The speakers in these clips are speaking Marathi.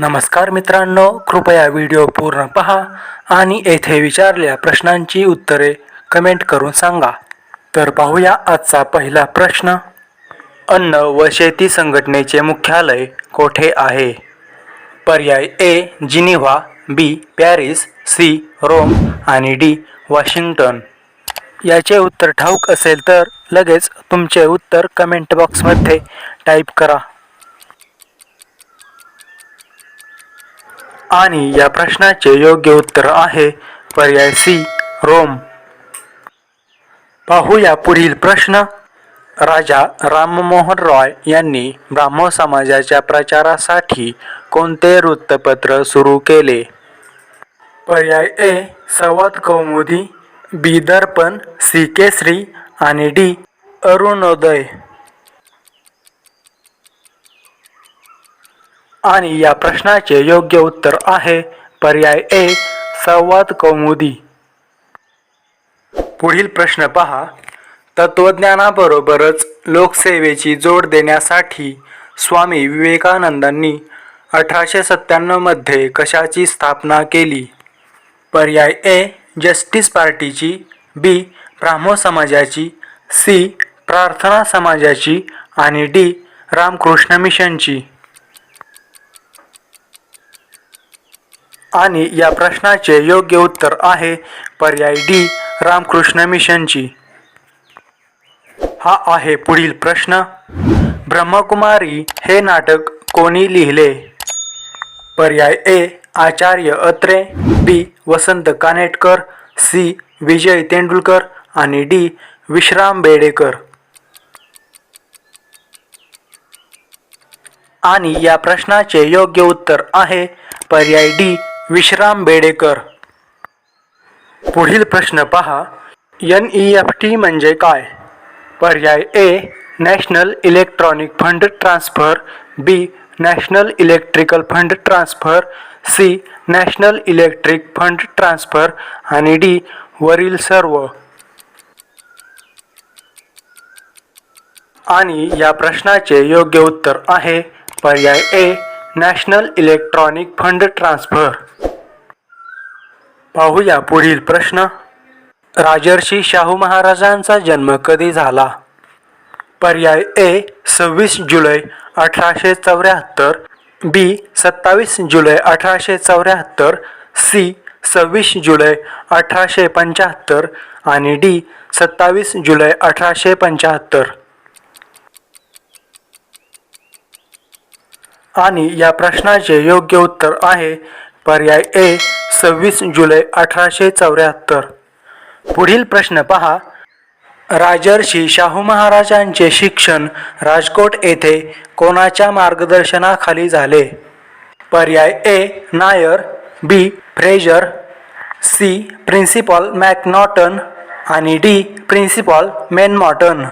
नमस्कार मित्रांनो कृपया व्हिडिओ पूर्ण पहा आणि येथे विचारलेल्या प्रश्नांची उत्तरे कमेंट करून सांगा. तर पाहूया आजचा पहिला प्रश्न. अन्न व शेती संघटनेचे मुख्यालय कोठे आहे? पर्याय A Geneva B Paris C Rome आणि डी वॉशिंग्टन. याचे उत्तर ठाऊक असेल तर लगेच तुमचे उत्तर कमेंट बॉक्समध्ये टाईप करा. आणि या प्रश्नाचे योग्य उत्तर आहे पर्याय सी रोम. पाहूया पुढील प्रश्न. राजा राममोहन रॉय यांनी ब्राह्मो समाजाच्या प्रचारासाठी कोणते वृत्तपत्र सुरू केले? पर्याय ए सवाद कौमुदी बी दर्पण सी केसरी आणि डी अरुणोदय. आणि या प्रश्नाचे योग्य उत्तर आहे पर्याय ए संवाद कौमुदी. पुढील प्रश्न पहा. तत्वज्ञानाबरोबरच लोकसेवेची जोड देण्यासाठी स्वामी विवेकानंदांनी अठराशे सत्त्याण्णवमध्ये कशाची स्थापना केली? पर्याय ए जस्टिस पार्टीची बी ब्राह्मो समाजाची सी प्रार्थना समाजाची आणि डी रामकृष्ण मिशनची. आणि या प्रश्नाचे योग्य उत्तर आहे पर्याय डी रामकृष्ण मिशनची. हा आहे पुढील प्रश्न. ब्रह्मकुमारी हे नाटक कोणी लिहिले? पर्याय A Acharya Atre B Vasant Kanetkar C Vijay Tendulkar आणि डी विश्राम बेडेकर. आणि या प्रश्नाचे योग्य उत्तर आहे पर्याय डी विश्राम बेडेकर. पुढील प्रश्न पहा एन ई एफ टी म्हणजे काय? पर्याय A national electronic fund transfer B national electrical fund transfer C national electric fund transfer आणि डी वरील सर्व. आणि या प्रश्नाचे योग्य उत्तर आहे पर्याय A national electronic fund transfer. पाहूया पुढील प्रश्न. राजर्षी शाहू महाराजांचा जन्म कधी झाला? पर्याय ए सव्वीस जुलै अठराशे चौऱ्याहत्तर बी सत्तावीस जुलै अठराशे चौऱ्याहत्तर सी सव्वीस जुलै अठराशे पंच्याहत्तर आणि डी सत्तावीस जुलै अठराशे पंच्याहत्तर. आणि या प्रश्नाचे योग्य उत्तर आहे पर्याय ए सव्वीस जुलै अठराशे चौऱ्याहत्तर. पुढील प्रश्न पहा. राजर्षी शाहू महाराजांचे शिक्षण राजकोट येथे कोणाच्या मार्गदर्शनाखाली झाले? पर्याय A Nair B Fraser C principal McNaughton आणि डी प्रिन्सिपॉल मेनमॉटन.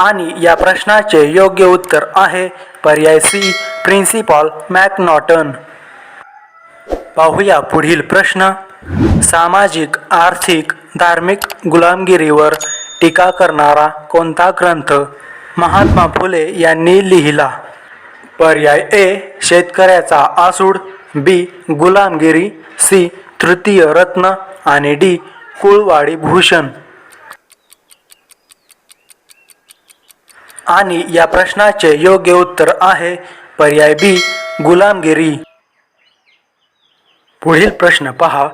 आणि या प्रश्नाचे योग्य उत्तर आहे पर्याय सी प्रिन्सिपॉल मॅकनॉटन. पाहूया पुढील प्रश्न. सामाजिक आर्थिक धार्मिक गुलामगिरीवर टीका करणारा कोणता ग्रंथ? महात्मा फुले यांनी लिहिला. पर्याय ए शेतकऱ्याचा आसूड बी गुलामगिरी सी तृतीय रत्न आणि डी कुळवाडी भूषण. आणि या प्रश्नाचे योग्य उत्तर आहे पर्याय बी गुलामगिरी. पुढील प्रश्न पहा.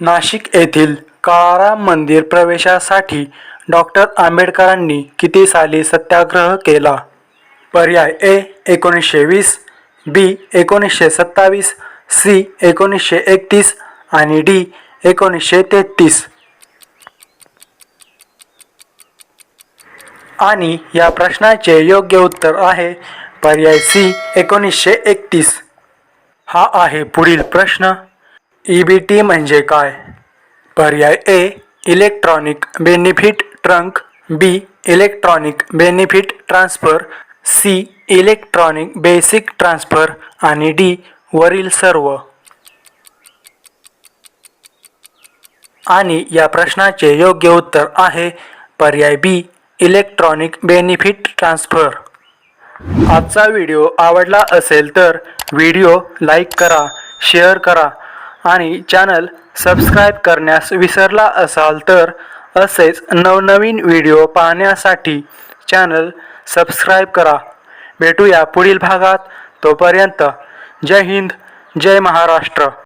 नाशिक येथील काळाराम मंदिर प्रवेशासाठी डॉक्टर आंबेडकरांनी किती साली सत्याग्रह केला? पर्याय ए एकोणीसशे वीस बी एकोणीसशे सत्तावीस सी एकोणीसशे एकतीस आणि डी एकोणीसशे तेहतीस. आणि या प्रश्नाचे योग्य उत्तर आहे पर्याय सी एकोणीसशे एकतीस. हा आहे पुढील प्रश्न. ई बी टी म्हणजे काय? पर्याय A electronic benefit trunk. B electronic benefit transfer. C electronic basic transfer. आणि डी वरील सर्व. आणि या प्रश्नाचे योग्य उत्तर आहे पर्याय बी इलेक्ट्रॉनिक बेनिफिट ट्रान्सफर. आजचा व्हिडिओ आवडला असेल तर व्हिडिओ लाईक करा शेअर करा आणि चॅनल सबस्क्राईब करण्यास विसरला असाल तर असेच नवनवीन व्हिडिओ पाहण्यासाठी चॅनल सबस्क्राईब करा. भेटूया पुढील भागात. तोपर्यंत जय हिंद जय महाराष्ट्र.